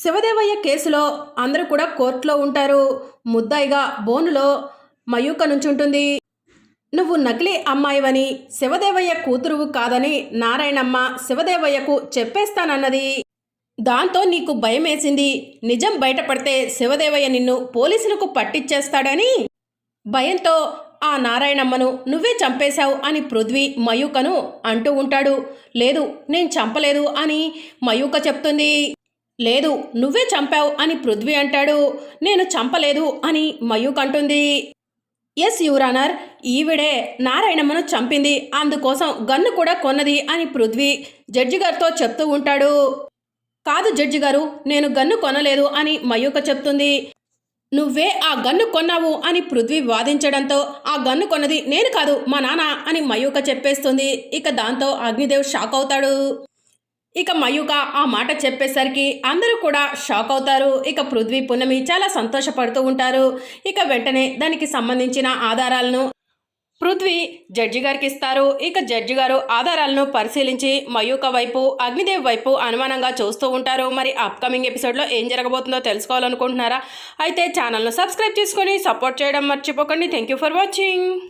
శివదేవయ్య కేసులో అందరూ కూడా కోర్టులో ఉంటారు. ముద్దాయిగా బోనులో మయూక నుంచుంటుంది నువ్వు నకిలీ అమ్మాయివని శివదేవయ్య కూతురువు కాదని నారాయణమ్మ శివదేవయ్యకు చెప్పేస్తానన్నది. దాంతో నీకు భయమేసింది. నిజం బయటపడితే శివదేవయ్య నిన్ను పోలీసులకు పట్టిచ్చేస్తాడని? భయంతో ఆ నారాయణమ్మను నువ్వే చంపేశావు అని పృథ్వీ మయూకను అంటూ ఉంటాడు. లేదు నేను చంపలేదు అని మయూక చెప్తుంది. లేదు నువ్వే చంపావు అని పృథ్వీ అంటాడు. నేను చంపలేదు అని మయూక్ అంటుంది. ఎస్ యువరానర్ ఈవిడే నారాయణమ్మను చంపింది. అందుకోసం గన్ను కూడా కొన్నది అని పృథ్వీ జడ్జి గారితో చెప్తూ ఉంటాడు. కాదు జడ్జి గారు నేను గన్ను కొనలేదు అని మయూక చెప్తుంది. నువ్వే ఆ గన్ను కొన్నావు అని పృథ్వీ వాదించడంతో ఆ గన్ను కొన్నది నేను కాదు మా నాన్న అని మయూక చెప్పేస్తుంది. ఇక దాంతో అగ్నిదేవ్ షాక్ అవుతాడు. ఇక మయూక ఆ మాట చెప్పేసరికి అందరూ కూడా షాక్ అవుతారు. ఇక పృథ్వీ పున్నమి చాలా సంతోషపడుతూ ఉంటారు. ఇక వెంటనే దానికి సంబంధించిన ఆధారాలను పృథ్వీ జడ్జి గారికి ఇస్తారు. ఇక జడ్జి గారు ఆధారాలను పరిశీలించి మయూక వైపు అగ్నిదేవ్ వైపు అనుమానంగా చూస్తూ ఉంటారు. మరి అప్కమింగ్ ఎపిసోడ్లో ఏం జరగబోతుందో తెలుసుకోవాలనుకుంటున్నారా? అయితే ఛానల్ను సబ్స్క్రైబ్ చేసుకొని సపోర్ట్ చేయడం మర్చిపోకండి. Thank you for watching